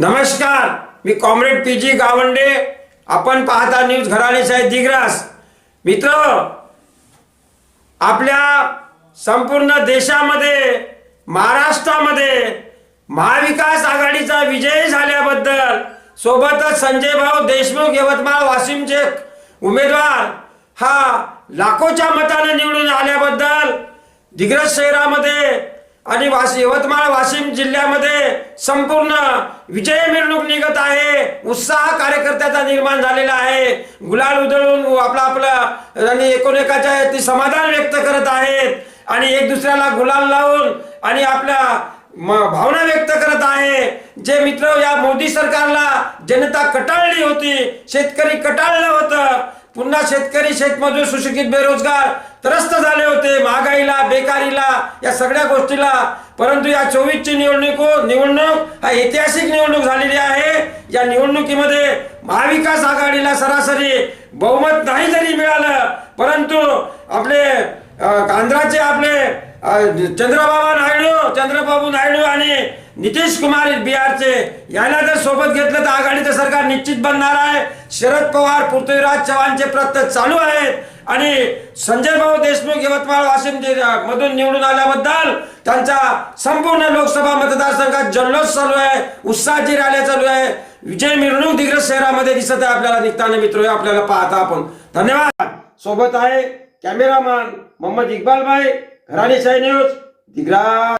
नमस्कार मी comrade P G Gawande. आपण पाहता न्यूज घराणे साहेब दिग्रास. मित्र आपल्या संपूर्ण देशामध्ये महाराष्ट्रामध्ये महाविकास आघाडीचा विजय झाल्याबद्दल सोबतच संजय भाऊ देशमुख यवतमाळ वाशिमचे उमेदवार हा लाखोच्या मताने निवडून आल्याबद्दल दिग्रस शहरामध्ये आणि वाशी यवतमाळ वाशिम जिल्ह्यामध्ये संपूर्ण विजय मिरवणूक निघत आहे. उत्साह कार्यकर्त्याचा निर्माण झालेला आहे. गुलाल उधळून आपला आपला आणि एकोणेकाच्या ती समाधान व्यक्त करत आहेत. आणि एक दुसऱ्याला गुलाल लावून आणि आपल्या भावना व्यक्त करत आहे. जे मित्र या मोदी सरकारला जनता कटाळली होती शेतकरी कटाळलं होतं. पुन्हा शेतकरी शेतमजूर सुशिक्षित बेरोजगार त्रस्त झाले होते. महागाईला बेकारीला या सगळ्या गोष्टीला. परंतु या चोवीसची निवडणूक निवडणूक हा ऐतिहासिक निवडणूक झालेली आहे. या निवडणुकीमध्ये महाविकास आघाडीला सरासरी बहुमत नाही जरी मिळालं परंतु आपले आंध्राचे आपले चंद्रबाबा नायडू चंद्रबाबू नायडू आणि नितीश कुमार बिहारचे याला जर सोबत घेतलं तर आघाडीचं निश्चित बनणार आहे. शरद पवार पृथ्वीराज चव्हाणचे प्रयत्न चालू आहेत. आणि संजय भाऊ देशमुख यवतमाळ वाशिम मधून निवडून आल्याबद्दल त्यांचा संपूर्ण लोकसभा मतदारसंघात जल्लोष चालू आहे. उत्साहाची रॅल्या चालू आहे. विजय मिरवणूक दिग्रज शहरामध्ये दिसत आहे आपल्याला. निघताना मित्र आपल्याला पाहता आपण. धन्यवाद. सोबत आहे कॅमेरामॅन मोहम्मद इक्बाल भाई घराणेशाही साई न्यूज दिग्रा